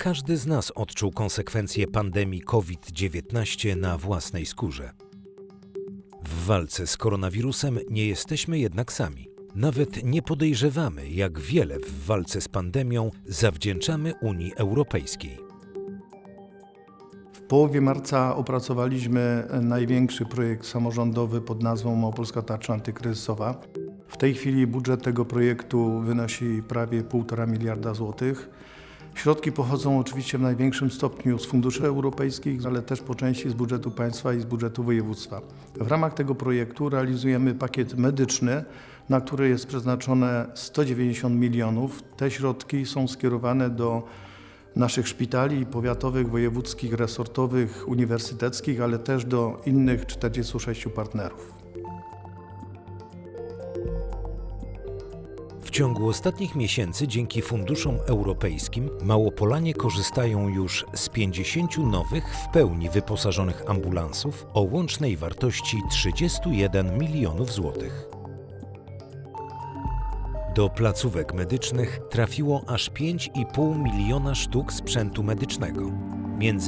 każdy z nas odczuł konsekwencje pandemii COVID-19 na własnej skórze. W walce z koronawirusem nie jesteśmy jednak sami. Nawet nie podejrzewamy, jak wiele w walce z pandemią zawdzięczamy Unii Europejskiej. W połowie marca opracowaliśmy największy projekt samorządowy pod nazwą Małopolska Tarcza Antykryzysowa. W tej chwili budżet tego projektu wynosi prawie 1,5 miliarda złotych. Środki pochodzą oczywiście w największym stopniu z funduszy europejskich, ale też po części z budżetu państwa i z budżetu województwa. W ramach tego projektu realizujemy pakiet medyczny, na który jest przeznaczone 190 milionów. Te środki są skierowane do naszych szpitali powiatowych, wojewódzkich, resortowych, uniwersyteckich, ale też do innych 46 partnerów. W ciągu ostatnich miesięcy dzięki funduszom europejskim Małopolanie korzystają już z 50 nowych, w pełni wyposażonych ambulansów o łącznej wartości 31 milionów złotych. Do placówek medycznych trafiło aż 5,5 miliona sztuk sprzętu medycznego,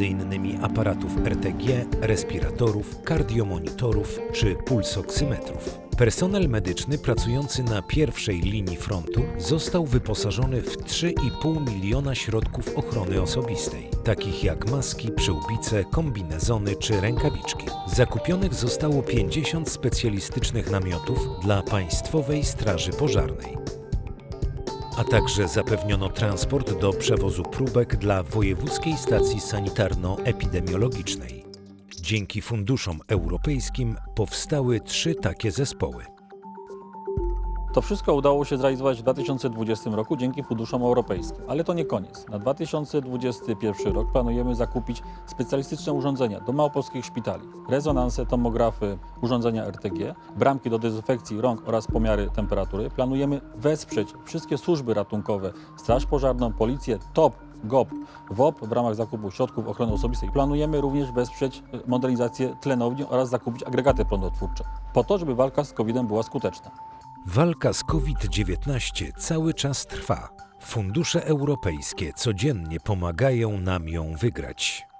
innymi aparatów RTG, respiratorów, kardiomonitorów czy pulsoksymetrów. Personel medyczny pracujący na pierwszej linii frontu został wyposażony w 3,5 miliona środków ochrony osobistej, takich jak maski, przyłbice, kombinezony czy rękawiczki. Zakupionych zostało 50 specjalistycznych namiotów dla Państwowej Straży Pożarnej a także zapewniono transport do przewozu próbek dla Wojewódzkiej Stacji Sanitarno-Epidemiologicznej. Dzięki funduszom europejskim powstały trzy takie zespoły. To wszystko udało się zrealizować w 2020 roku dzięki funduszom europejskim. Ale to nie koniec. Na 2021 rok planujemy zakupić specjalistyczne urządzenia do małopolskich szpitali. Rezonanse, tomografy, urządzenia RTG, bramki do dezynfekcji rąk oraz pomiary temperatury. Planujemy wesprzeć wszystkie służby ratunkowe, Straż Pożarną, Policję, TOP, GOP, WOP w ramach zakupu środków ochrony osobistej. Planujemy również wesprzeć e, modernizację tlenowni oraz zakupić agregaty prądotwórcze, po to, żeby walka z COVID-em była skuteczna. Walka z COVID-19 cały czas trwa. Fundusze europejskie codziennie pomagają nam ją wygrać.